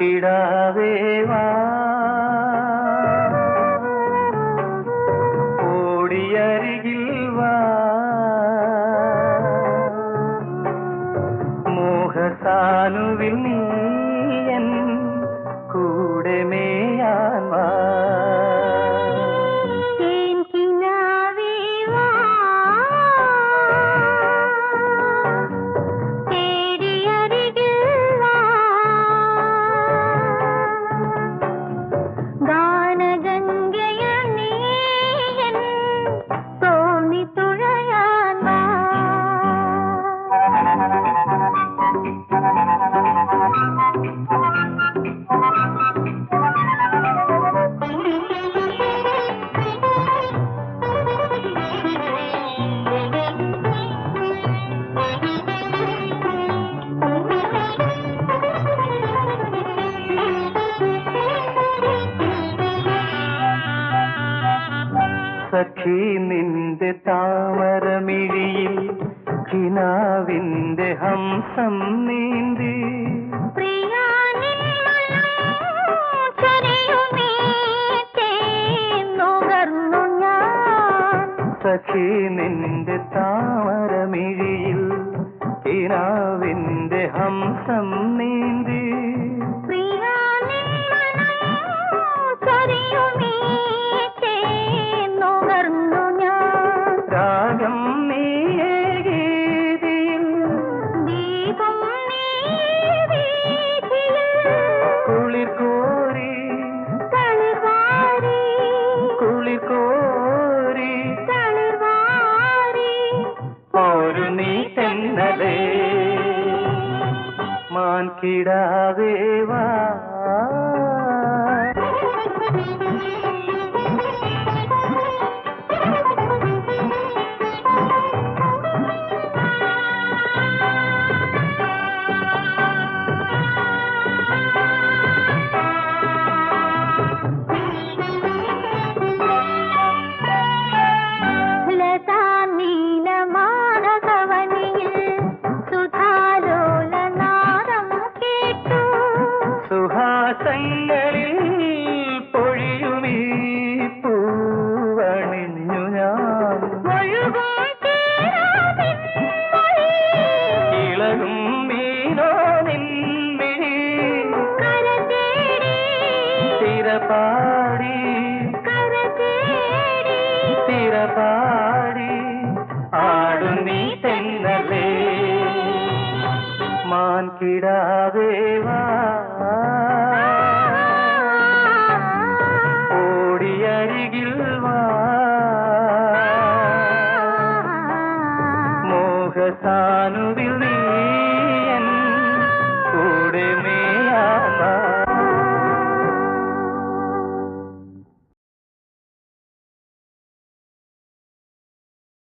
കിടാവേവാ ഓടിയരികിൽ വാ. മോഹസാനുവിൽ നീയൻ കൂടെ മേ സഖി നിന്റെ താമരമിഴിയിൽ കിനാവിന്റെ ഹംസം നീന്തി. സഖി നിന്റെ താമരമിഴിയിൽ കിനാവിന്റെ ഹംസം നീന്തി. മാൻകിടാവേ വാ സുഹാസങ്ങളിൽ പൊഴിയുമീ പൂവണിഞ്ഞു ഞാൻ. ഇളകും മീനോ നിൻമിഴി തിരപാടി. തിരപാടി. ആടു തെന്നലേ. മാൻ വാ ഓടിയരികിൽ വാ. മോഹസാനുവിൽ നീ കൂടെ മേയാവാ